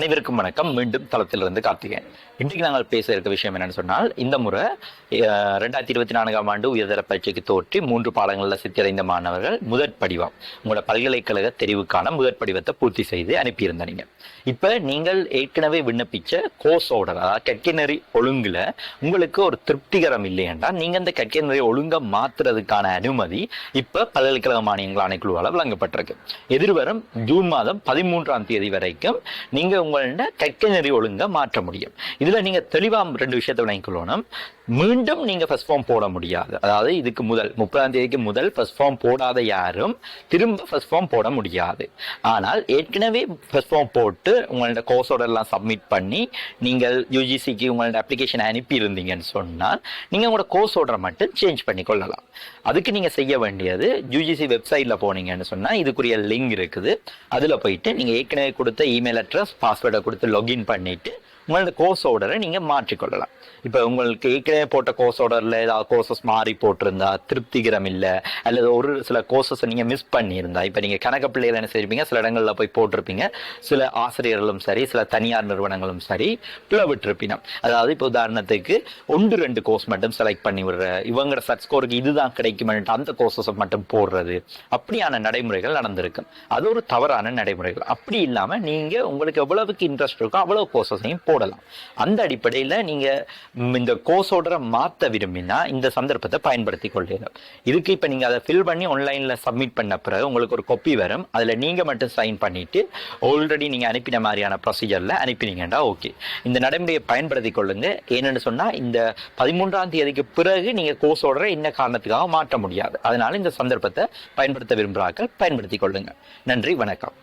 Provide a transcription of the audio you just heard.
அனைவருக்கும் வணக்கம். மீண்டும் தளத்திலிருந்து கார்த்திகேயன். இன்றைக்கு நாங்கள் பேச இருக்க விஷயம் என்னன்னு சொன்னால் இந்த முறை ரெண்டாயிரத்தி இருபத்தி நான்காம் ஆண்டு உயர்தர பரீட்சைக்கு தோற்றி மூன்று பாடங்களில் சித்தியடைந்த மாணவர்கள் முதற் படிவம் உங்களோட பல்கலைக்கழக தெரிவுக்கான முதற் படிவத்தை பூர்த்தி செய்து அனுப்பியிருந்த நீங்க. இப்போ நீங்கள் ஏற்கனவே விண்ணப்பிச்ச கோர்ஸ் ஆர்டர் அதாவது கற்கைநெறி ஒழுங்குல உங்களுக்கு ஒரு திருப்திகரம் இல்லையென்றால் நீங்க அந்த கற்கைநெறி ஒழுங்கை மாத்துறதுக்கான அனுமதி இப்போ பல்கலைக்கழக மானியங்கள் ஆணைக்குழுவால் வழங்கப்பட்டிருக்கு. எதிர்வரும் ஜூன் மாதம் பதிமூன்றாம் தேதி வரைக்கும் நீங்கள் உங்கள்ட கற்கை நெறி ஒழுங்க மாற்ற முடியும். இதுல நீங்க தெளிவா ரெண்டு விஷயத்தை விளங்கிக்கொள்ளணும். மீண்டும் நீங்க ஃபஸ்ட் ஃபார்ம் போட முடியாது. அதாவது இதுக்கு முதல் முப்பதாம் தேதிக்கு முதல் ஃபர்ஸ்ட் ஃபார்ம் போடாத யாரும் திரும்ப ஃபஸ்ட் ஃபார்ம் போட முடியாது. ஆனால் ஏற்கனவே ஃபர்ஸ்ட் ஃபார்ம் போட்டு உங்களோட கோர்ஸோட எல்லாம் சப்மிட் பண்ணி நீங்கள் யூஜிசிக்கு உங்களோட அப்ளிகேஷன் அனுப்பி இருந்தீங்கன்னு சொன்னால் நீங்க உங்களோட கோர்ஸ் ஆர்டரை மட்டும் சேஞ்ச் பண்ணி கொள்ளலாம். அதுக்கு நீங்க செய்ய வேண்டியது யூஜிசி வெப்சைட்ல போனீங்கன்னு சொன்னால் இதுக்குரிய லிங்க் இருக்குது. அதில் போயிட்டு நீங்க ஏற்கனவே கொடுத்த இமெயில் அட்ரஸ் பாஸ் பாஸ்வேர்டை கொடுத்து லாகின் பண்ணிட்டு உங்களோட கோர்ஸ் ஆர்டரை நீங்கள் மாற்றிக்கொள்ளலாம். இப்போ உங்களுக்கு ஏற்கனவே போட்ட கோர்ஸ் ஆர்டரில் ஏதாவது கோர்சஸ் மாறி போட்டிருந்தா திருப்திகரம் இல்லை அல்லது ஒரு சில கோர்சஸை நீங்கள் மிஸ் பண்ணியிருந்தா இப்போ நீங்கள் கணக்க பிள்ளைகள் என்ன செய்யிருப்பீங்க சில இடங்களில் போய் போட்டிருப்பீங்க சில ஆசிரியர்களும் சரி சில தனியார் நிறுவனங்களும் சரி பிளவிட்டிருப்பீங்க அதாவது இப்போ உதாரணத்துக்கு ஒன்று ரெண்டு கோர்ஸ் மட்டும் செலக்ட் பண்ணி விடுற இவங்களோட சட் ஸ்கோருக்கு இதுதான் கிடைக்குமென்ட்டு அந்த கோர்சஸை மட்டும் போடுறது அப்படியான நடைமுறைகள் நடந்திருக்கு. அது ஒரு தவறான நடைமுறைகள். அப்படி இல்லாமல் நீங்கள் உங்களுக்கு எவ்வளவுக்கு இன்ட்ரெஸ்ட் இருக்கோ அவ்வளோ கோர்சஸையும் போடலாம். அந்த அடிப்படையில நீங்கள் இந்த கோர்ஸ் மாற்ற மாத்த விரும்பினா இந்த சந்தர்ப்பத்தை பயன்படுத்தி கொள்ளலாம் இதுக்கு இப்ப நீங்க அதை ஃபில் பண்ணி ஆன்லைன்ல சப்மிட் பண்ண பிறகு உங்களுக்கு ஒரு கொப்பி வரும். அதுல நீங்க மட்டும் சைன் பண்ணிட்டு ஆல்ரெடி நீங்க அனுப்பின மாதிரியான ப்ரொசீஜர்ல அனுப்பினீங்கன்னா ஓகே இந்த நடைமுறையை பயன்படுத்தி கொள்ளுங்க ஏன்னு சொன்னா இந்த பதிமூன்றாம் தேதிக்கு பிறகு நீங்க கோர்ஸ் ஆர்டரை என்ன காரணத்துக்காக மாற்ற முடியாது. அதனால இந்த சந்தர்ப்பத்தை பயன்படுத்த விரும்புகிறார்கள் பயன்படுத்தி கொள்ளுங்க நன்றி வணக்கம்.